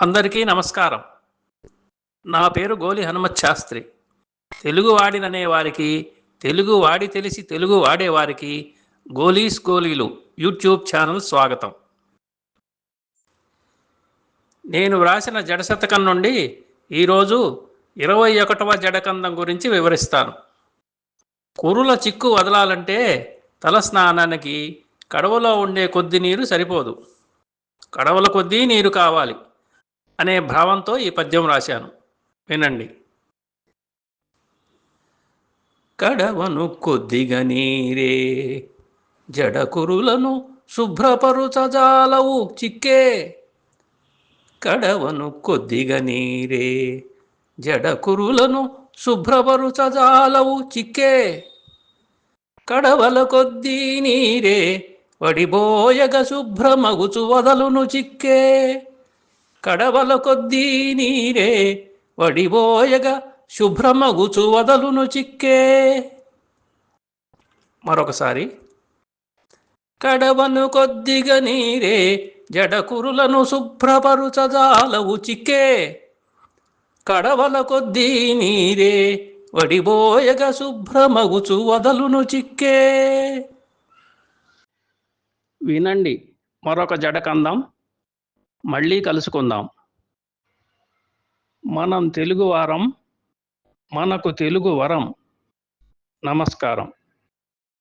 అందరికీ నమస్కారం. నా పేరు గోలి హనుమత్ శాస్త్రి. తెలుగు వాడిననే వారికి తెలుగు వాడి తెలిసి తెలుగు వాడేవారికి గోలీస్ గోలీలు యూట్యూబ్ ఛానల్ స్వాగతం. నేను వ్రాసిన జడశతకం నుండి ఈరోజు ఇరవై ఒకటవ జడకందం గురించి వివరిస్తాను. కురుల చిక్కు వదలాలంటే తల స్నానానికి కడవలో ఉండే కొద్ది నీరు సరిపోదు. కడవల కొద్దీ నీరు కావాలి. అనే భావంతో ఈ పద్యం రాశాను. వినండి. కడవను కొద్దిగా నీరే జడకురులను శుభ్రపరుచజాలవు చిక్కే. కడవను కొద్దిగా నీరే జడకురులను శుభ్రపరుచజాలవు చిక్కే. కడవల కొద్దీ నీరే వడిబోయగ శుభ్రమగుచు వదలును చిక్కే. కడవల కొద్దీ నీరే వడిబోయగా శుభ్రమగుచు వదలును చిక్కే. మరొకసారి. కడవను కొద్దిగా నీరే జడకురులను శుభ్రపరుచజాలవు చిక్కే. కడవల కొద్దీ నీరే వడిబోయగా శుభ్రమగుచు వదలును చిక్కే. వినండి మరొక జడకందం మళ్ళీ కలుసుకుందాం. మనం తెలుగు వారం మనకు తెలుగు వరం. నమస్కారం.